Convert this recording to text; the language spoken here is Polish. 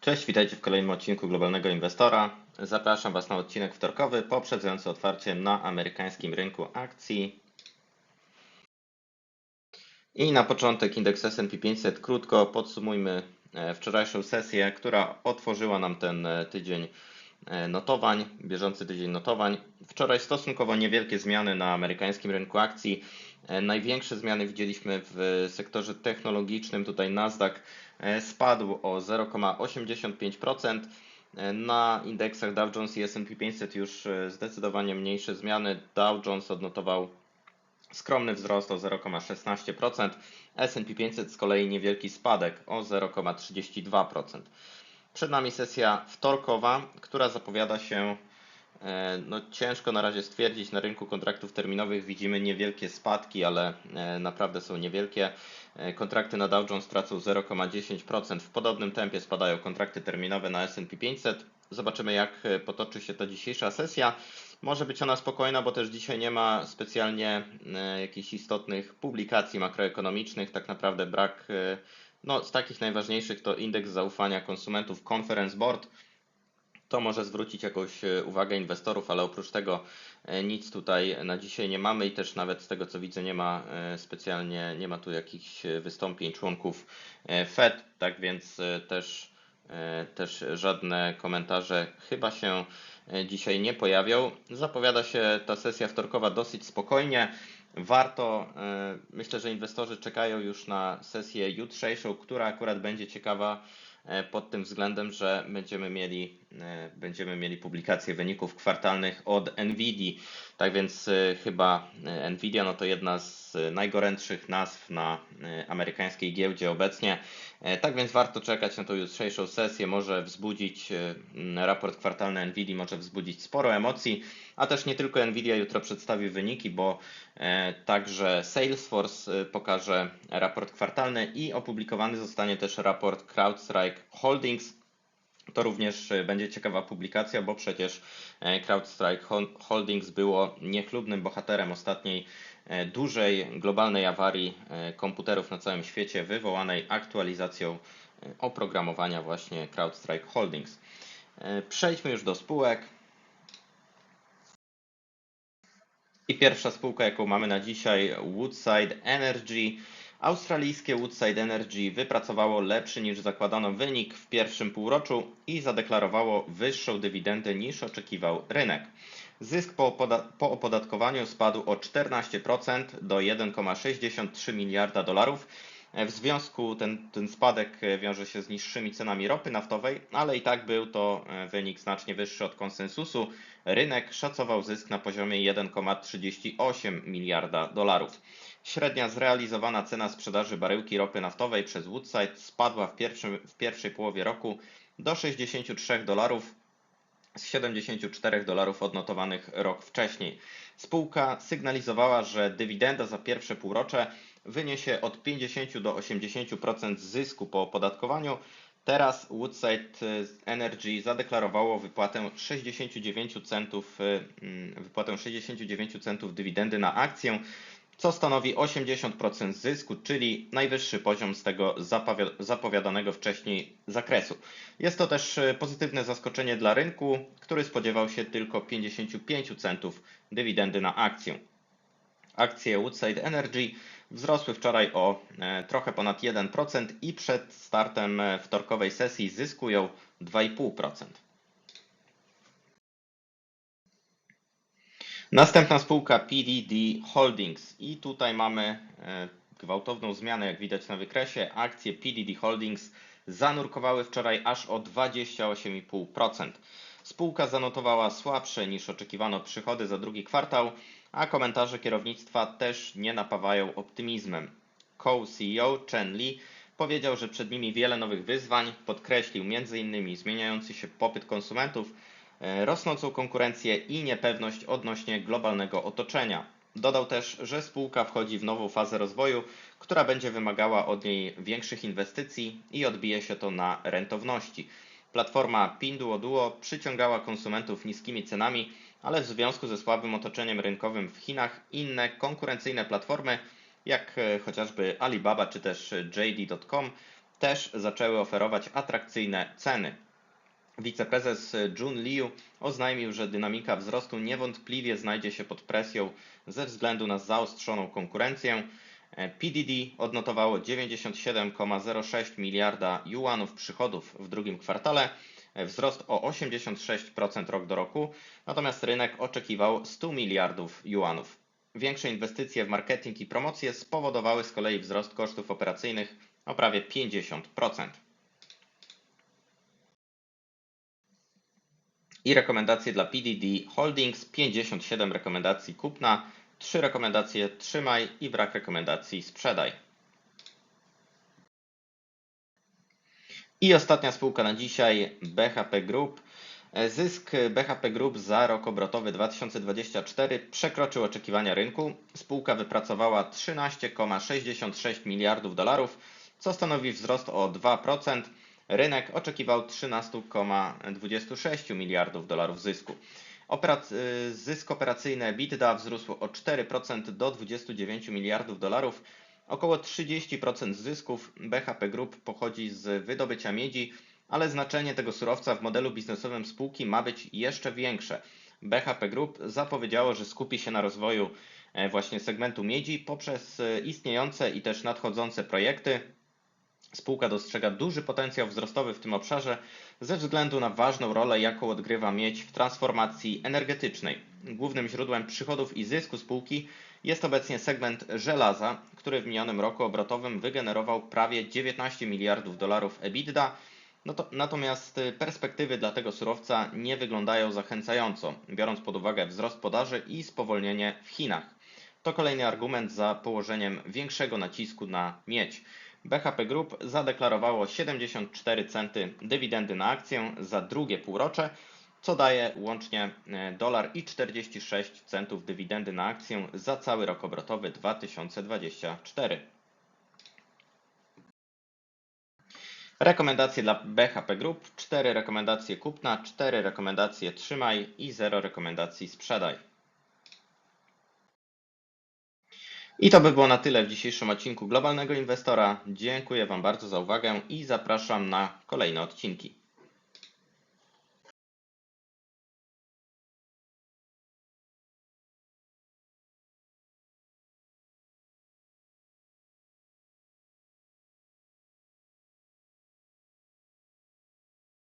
Cześć, witajcie w kolejnym odcinku Globalnego Inwestora. Zapraszam Was na odcinek wtorkowy poprzedzający otwarcie na amerykańskim rynku akcji. I na początek indeks S&P 500. Krótko podsumujmy e, wczorajszą sesję, która otworzyła nam ten e, tydzień notowań, bieżący tydzień notowań. Wczoraj stosunkowo niewielkie zmiany na amerykańskim rynku akcji. Największe zmiany widzieliśmy w sektorze technologicznym. Tutaj Nasdaq spadł o 0,85%. Na indeksach Dow Jones i S&P 500 już zdecydowanie mniejsze zmiany. Dow Jones odnotował Skromny wzrost o 0,16%, S&P 500 z kolei niewielki spadek o 0,32%. Przed nami sesja wtorkowa, która zapowiada się e, no, ciężko na razie stwierdzić. Na rynku kontraktów terminowych widzimy niewielkie spadki, ale e, naprawdę są niewielkie. E, kontrakty na Dow Jones tracą 0,10%. W podobnym tempie spadają kontrakty terminowe na S&P 500. Zobaczymy jak potoczy się ta dzisiejsza sesja. Może być ona spokojna, bo też dzisiaj nie ma specjalnie jakichś istotnych publikacji makroekonomicznych. Tak naprawdę brak, no z takich najważniejszych to indeks zaufania konsumentów Conference Board. To może zwrócić jakąś e, uwagę inwestorów, ale oprócz tego nic tutaj na dzisiaj nie mamy i też nawet z tego co widzę nie ma specjalnie, nie ma tu jakichś wystąpień członków Fed, tak więc też, też żadne komentarze chyba się E, dzisiaj nie pojawią. Zapowiada się ta sesja wtorkowa dosyć spokojnie. Warto, e, myślę, że inwestorzy czekają już na sesję jutrzejszą, która akurat będzie ciekawa e, pod tym względem, że będziemy mieli, będziemy mieli publikację wyników kwartalnych od Nvidia. Tak więc chyba Nvidia no to jedna z najgorętszych nazw na amerykańskiej giełdzie obecnie. E, tak więc warto czekać na tą jutrzejszą sesję. Może wzbudzić e, raport kwartalny Nvidia, może wzbudzić sporo emocji, a też nie tylko Nvidia jutro przedstawi wyniki, bo e, także Salesforce pokaże raport kwartalny i opublikowany zostanie też raport CrowdStrike Holdings. To również będzie ciekawa publikacja, bo przecież CrowdStrike Holdings było niechlubnym bohaterem ostatniej E, dużej globalnej awarii e, komputerów na całym świecie wywołanej aktualizacją e, oprogramowania właśnie CrowdStrike Holdings. Przejdźmy już do spółek. I pierwsza spółka, jaką mamy na dzisiaj, Woodside Energy. Australijskie Woodside Energy wypracowało lepszy niż zakładano wynik w pierwszym półroczu i zadeklarowało wyższą dywidendę niż oczekiwał rynek. Zysk po, po opodatkowaniu spadł o 14% do 1,63 miliarda dolarów. W związku ten, ten spadek wiąże się z niższymi cenami ropy naftowej, ale i tak był to wynik znacznie wyższy od konsensusu. Rynek szacował zysk na poziomie 1,38 miliarda dolarów. Średnia zrealizowana cena sprzedaży baryłki ropy naftowej przez Woodside spadła w, pierwszym, w pierwszej połowie roku do 63 dolarów z 74 dolarów odnotowanych rok wcześniej. Spółka sygnalizowała, że dywidenda za pierwsze półrocze wyniesie od 50 do 80% zysku po opodatkowaniu. Teraz Woodside Energy zadeklarowało wypłatę 69 centów, mm, wypłatę 69 centów dywidendy na akcję co stanowi 80% zysku, czyli najwyższy poziom z tego zapowiadanego wcześniej zakresu. Jest to też e, pozytywne zaskoczenie dla rynku, który spodziewał się tylko 55 centów dywidendy na akcję. Akcje Woodside Energy wzrosły wczoraj o e, trochę ponad 1% i przed startem e, wtorkowej sesji zyskują 2,5%. Następna spółka PDD Holdings i tutaj mamy e, gwałtowną zmianę, jak widać na wykresie. Akcje PDD Holdings zanurkowały wczoraj aż o 28,5%. Spółka zanotowała słabsze niż oczekiwano przychody za drugi kwartał, a komentarze kierownictwa też nie napawają optymizmem. Co-CEO Chen Li powiedział, że przed nimi wiele nowych wyzwań, podkreślił m.in. zmieniający się popyt konsumentów, E, rosnącą konkurencję i niepewność odnośnie globalnego otoczenia. Dodał też, że spółka wchodzi w nową fazę rozwoju, która będzie wymagała od niej większych inwestycji i odbije się to na rentowności. Platforma Pinduoduo przyciągała konsumentów niskimi cenami, ale w związku ze słabym otoczeniem rynkowym w Chinach inne konkurencyjne platformy, jak e, chociażby Alibaba czy też JD.com, też zaczęły oferować atrakcyjne ceny. Wiceprezes Jun Liu oznajmił, że dynamika wzrostu niewątpliwie znajdzie się pod presją ze względu na zaostrzoną konkurencję. PDD odnotowało 97,06 miliarda juanów przychodów w drugim kwartale, wzrost o 86% rok do roku, natomiast rynek oczekiwał 100 miliardów juanów. Większe inwestycje w marketing i promocje spowodowały z kolei wzrost kosztów operacyjnych o prawie 50%. I rekomendacje dla PDD Holdings 57 rekomendacji kupna, 3 rekomendacje trzymaj i brak rekomendacji sprzedaj. I ostatnia spółka na dzisiaj BHP Group. Zysk BHP Group za rok obrotowy 2024 przekroczył oczekiwania rynku. Spółka wypracowała 13,66 miliardów dolarów, co stanowi wzrost o 2%. Rynek oczekiwał 13,26 miliardów dolarów zysku. Operac zysk operacyjny EBITDA wzrósł o 4% do 29 miliardów dolarów. Około 30% zysków BHP Group pochodzi z wydobycia miedzi, ale znaczenie tego surowca w modelu biznesowym spółki ma być jeszcze większe. BHP Group zapowiedziało, że skupi się na rozwoju właśnie segmentu miedzi poprzez istniejące i też nadchodzące projekty. Spółka dostrzega duży potencjał wzrostowy w tym obszarze ze względu na ważną rolę, jaką odgrywa miedź w transformacji energetycznej. Głównym źródłem przychodów i zysku spółki jest obecnie segment żelaza, który w minionym roku obrotowym wygenerował prawie 19 miliardów dolarów EBITDA. No to, natomiast perspektywy dla tego surowca nie wyglądają zachęcająco, biorąc pod uwagę wzrost podaży i spowolnienie w Chinach. To kolejny argument za położeniem większego nacisku na miedź. BHP Group zadeklarowało 74 centy dywidendy na akcję za drugie półrocze, co daje łącznie dolar i 46 centów dywidendy na akcję za cały rok obrotowy 2024. Rekomendacje dla BHP Group: 4 rekomendacje kupna, 4 rekomendacje trzymaj i 0 rekomendacji sprzedaj. I to by było na tyle w dzisiejszym odcinku Globalnego Inwestora. Dziękuję Wam bardzo za uwagę i zapraszam na kolejne odcinki.